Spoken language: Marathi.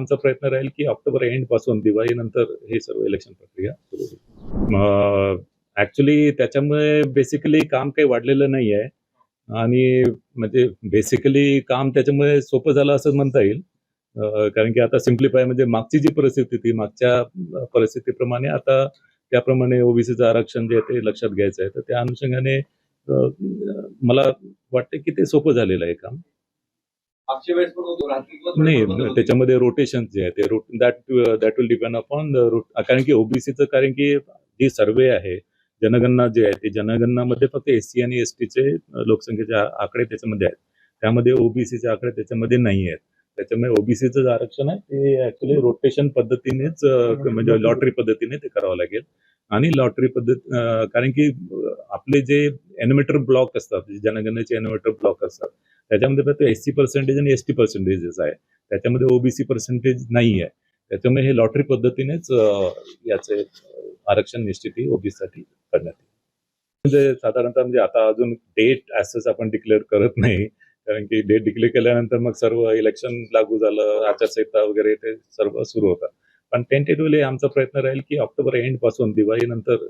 आमचा प्रयत्न राहील की ऑक्टोबर एंडपासून दिवाळीनंतर हे सर्व इलेक्शन प्रक्रिया सुरू होईल. ऍक्च्युली त्याच्यामुळे बेसिकली काम काही वाढलेलं नाही आहे आणि म्हणजे बेसिकली काम त्याच्यामुळे सोपं झालं असं म्हणता येईल. कारण की आता सिम्प्लिफाय म्हणजे मागची जी परिस्थिती होती मागच्या परिस्थितीप्रमाणे आता त्याप्रमाणे ओबीसीचं आरक्षण जे ते लक्षात घ्यायचं आहे. तर त्या अनुषंगाने मला वाटतं की ते सोपं झालेलं आहे काम. नाही. त्याच्यामध्ये रोटेशन जे आहे ते that that will depend upon कारण की ओबीसीचं कारण की जी सर्वे आहे जनगणना जे आहे ते जनगणनामध्ये फक्त एस सी आणि एस टीचे लोकसंख्येचे आकडे त्याच्यामध्ये आहेत. त्यामध्ये ओबीसीचे आकडे त्याच्यामध्ये नाही आहेत. त्याच्यामुळे ओबीसीचं जे आरक्षण आहे ते ऍक्च्युली रोटेशन पद्धतीनेच म्हणजे लॉटरी पद्धतीने ते करावं लागेल. आणि लॉटरी पद्धत कारण की आपले जे एनिमेटर ब्लॉक असतात जनगणनेचे एनिमेटर ब्लॉक असतात त्याच्यामध्ये फक्त एस सी पर्सेंटेज आणि एस टी पर्सेंटेजेस आहे. त्याच्यामध्ये ओबीसी पर्सेंटेज नाही आहे त्याच्यामुळे हे लॉटरी पद्धतीनेच याचे आरक्षण निश्चिती ओबीसी साठी करण्यात येईल. म्हणजे साधारणतः म्हणजे आता अजून डेट ॲसेस आपण डिक्लेअर करत नाही. कारण की डेट डिक्लेअर केल्यानंतर मग सर्व इलेक्शन लागू झालं आचारसंहिता वगैरे ते सर्व सुरू होतात. पण टेंटेटिव्हली आमचा प्रयत्न राहील की ऑक्टोबर एंडपासून दिवाळीनंतर